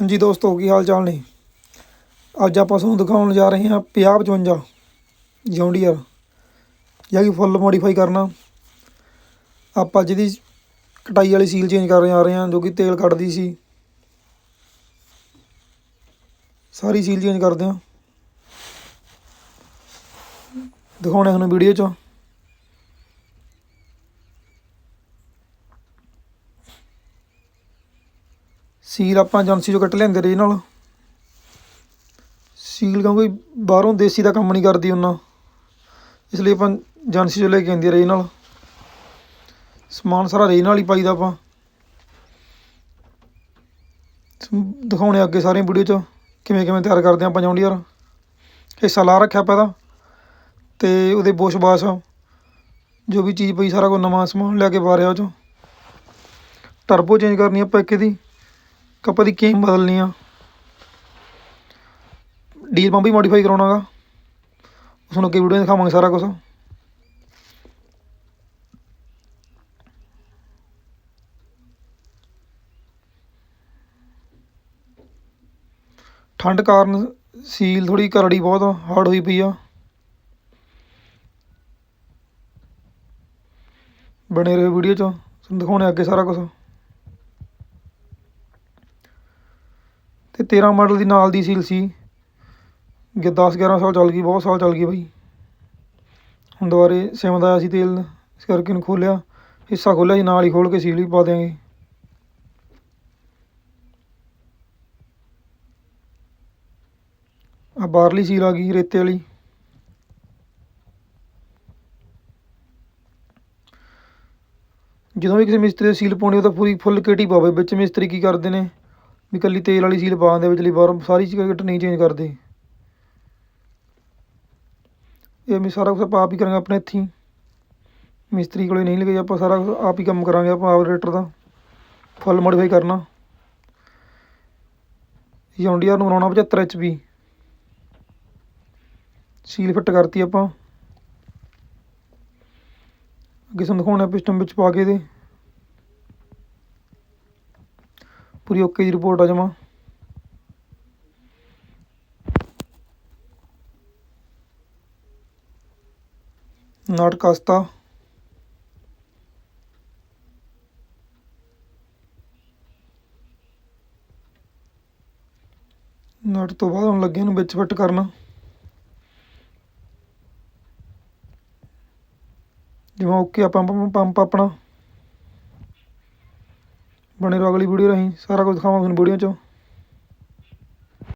ਹਾਂਜੀ ਦੋਸਤੋ ਕੀ ਹਾਲ ਚਾਲ ਨੇ? ਅੱਜ ਆਪਾਂ ਤੁਹਾਨੂੰ ਦਿਖਾਉਣ ਜਾ ਰਹੇ ਹਾਂ 5055 ਜੌਂਡੀਅਰ ਜਿਹੜਾ ਕਿ ਫੁੱਲ ਮੋਡੀਫਾਈ ਕਰਨਾ। ਆਪਾਂ ਜਿਹਦੀ ਕਟਾਈ ਵਾਲੀ ਸੀਲ ਚੇਂਜ ਕਰਨ ਜਾ ਰਹੇ ਹਾਂ, ਜੋ ਕਿ ਤੇਲ ਕੱਢਦੀ ਸੀ। ਸਾਰੀ ਸੀਲ ਚੇਂਜ ਕਰਦੇ ਹਾਂ। ਦਿਖਾਉਣੇ ਤੁਹਾਨੂੰ ਵੀਡੀਓ 'ਚ। ਸੀਲ ਆਪਾਂ ਏਜੰਸੀ ਚੋਂ ਕੱਟ ਲਿਆਂਦੇ ਰਹੇ ਨਾਲ। ਸੀਲ ਕਿਉਂਕਿ ਬਾਹਰੋਂ ਦੇਸੀ ਦਾ ਕੰਮ ਨਹੀਂ ਕਰਦੀ ਉਹਨਾਂ। ਇਸ ਲਈ ਆਪਾਂ ਏਜੰਸੀ ਚੋਂ ਲੈ ਕੇ ਆਂਦੇ ਰੇ ਨਾਲ। ਸਮਾਨ ਸਾਰਾ ਰੇ ਨਾਲ ਹੀ ਪਾਈਦਾ ਆਪਾਂ। ਦਿਖਾਉਣੇ ਅੱਗੇ ਸਾਰੀਆਂ ਵੀਡੀਓ 'ਚ, ਕਿਵੇਂ ਕਿਵੇਂ ਤਿਆਰ ਕਰਦੇ ਹਾਂ ਆਪਾਂ ਜੌਂਡੀਅਰ ਹਿੱਸਾ ਲਾ ਰੱਖਿਆ ਆਪਾਂ ਇਹਦਾ। ਤੇ ਉਹਦੇ ਬੁਸ਼ ਬਾਸ਼, ਜੋ ਵੀ ਚੀਜ਼ ਪਈ ਸਾਰਾ ਕੁਝ ਨਵਾਂ ਸਮਾਨ ਲਿਆ ਕੇ ਪਾ ਰਿਹਾ ਉਹ 'ਚੋਂ। ਟਰਬੋ ਚੇਂਜ ਕਰਨੀ ਆਪਾਂ ਇੱਕ ਇਹਦੀ। ਕੱਪਾ ਦੀ ਕੇਮ ਬਦਲਣੀ ਆ? ਡੀਲ ਪੰਪ ਵੀ ਮੋਡੀਫਾਈ ਕਰਾਉਣਾਗਾ ਤੁਹਾਨੂੰ ਅੱਗੇ ਵੀਡੀਓ ਦਿਖਾਵਾਂਗੇ ਸਾਰਾ ਕੁਝ ਠੰਡ ਕਾਰਨ ਸੀਲ ਥੋੜੀ ਕਰੜੀ ਬਹੁਤ ਹਾਰਡ ਹੋਈ ਪਈ ਆ। ਬਣੇ ਰਹੋ ਵੀਡੀਓ 'ਚ, ਤੁਹਾਨੂੰ ਦਿਖਾਉਣੇ ਅੱਗੇ ਸਾਰਾ ਕੁਝ ਤੇ 13 ਮਾਡਲ ਦੀ ਨਾਲ ਦੀ ਸੀਲ ਸੀ। ਕਿ 10 11 ਸਾਲ ਚੱਲ ਗਈ, ਬਹੁਤ ਸਾਲ ਚੱਲ ਗਈ ਬਾਈ। ਹੁਣ ਦੁਬਾਰੇ ਸਿਮ ਆਇਆ ਸੀ ਤੇਲ, ਇਸ ਕਰਕੇ ਇਹਨੂੰ ਖੋਲਿਆ। ਹਿੱਸਾ ਖੋਲਿਆ ਸੀ ਨਾਲ ਹੀ ਖੋਲ ਕੇ ਸੀਲ ਵੀ ਪਾ ਦਿਆਂਗੇ। ਆ ਬਾਹਰਲੀ ਸੀਲ ਆ ਗਈ, ਰੇਤੇ ਵਾਲੀ। ਜਦੋਂ ਵੀ ਕਿਸੇ ਮਿਸਤਰੀ ਦੀ ਸੀਲ ਪਾਉਣੀ ਉਹ ਤਾਂ ਪੂਰੀ ਫੁੱਲ ਕਿਟ ਪਾਵੇ। ਵਿੱਚ ਮਿਸਤਰੀ ਕੀ ਕਰਦੇ ਨੇ? ਵੀ ਇਕੱਲੀ ਤੇਲ ਵਾਲੀ ਸੀਲ ਪਾ ਦਿੰਦੇ ਵਿਚਲੀ ਬਾਹਰੋਂ ਸਾਰੀ ਚੀਜ਼ ਨਹੀਂ ਚੇਂਜ ਕਰਦੇ। ਇਹ ਮੈਂ ਸਾਰਾ ਕੁਝ ਆਪਾਂ ਆਪ ਹੀ ਕਰਾਂਗੇ ਆਪਣੇ ਇੱਥੇ ਹੀ ਮਿਸਤਰੀ ਕੋਲੇ ਨਹੀਂ ਲਗੇ ਆਪਾਂ ਸਾਰਾ ਕੁਛ ਆਪ ਹੀ ਕੰਮ ਕਰਾਂਗੇ, ਆਪਾਂ ਆਪਰੇਟਰ ਦਾ। ਫੁੱਲ ਮੋਡੀਫਾਈ ਕਰਨਾ। ਜੌਂਡੀਆਰ ਨੂੰ ਬਣਾਉਣਾ 75 ਐਚਪੀ ਸੀਲ ਫਿੱਟ ਕਰਤੀ ਆਪਾਂ। ਅੱਗੇ ਤੁਹਾਨੂੰ ਦਿਖਾਉਣਾ ਪਿਸਟਨ ਵਿੱਚ ਪਾ ਕੇ ਇਹਦੇ। ਪੂਰੀ ਓਕੇ ਦੀ ਰਿਪੋਰਟ ਆ ਜਮਾ। ਨਾਟ ਕਸਤਾ। ਨਟ ਤੋਂ ਬਾਅਦ ਹੁਣ ਲੱਗੇ ਨੂੰ ਵਿੱਚ ਫਿੱਟ ਕਰਨਾ। ਜਿਵੇਂ ਓਕੇ ਆਪਾਂ ਪੰਪ ਆਪਣਾ। ਬਣੇ ਰਹੋ ਅਗਲੀ ਵੀਡੀਓ ਰਾਹੀਂ। ਸਾਰਾ ਕੁਝ ਦਿਖਾਵਾਂਗੇ ਤੁਹਾਨੂੰ ਵੀਡੀਓ 'ਚ।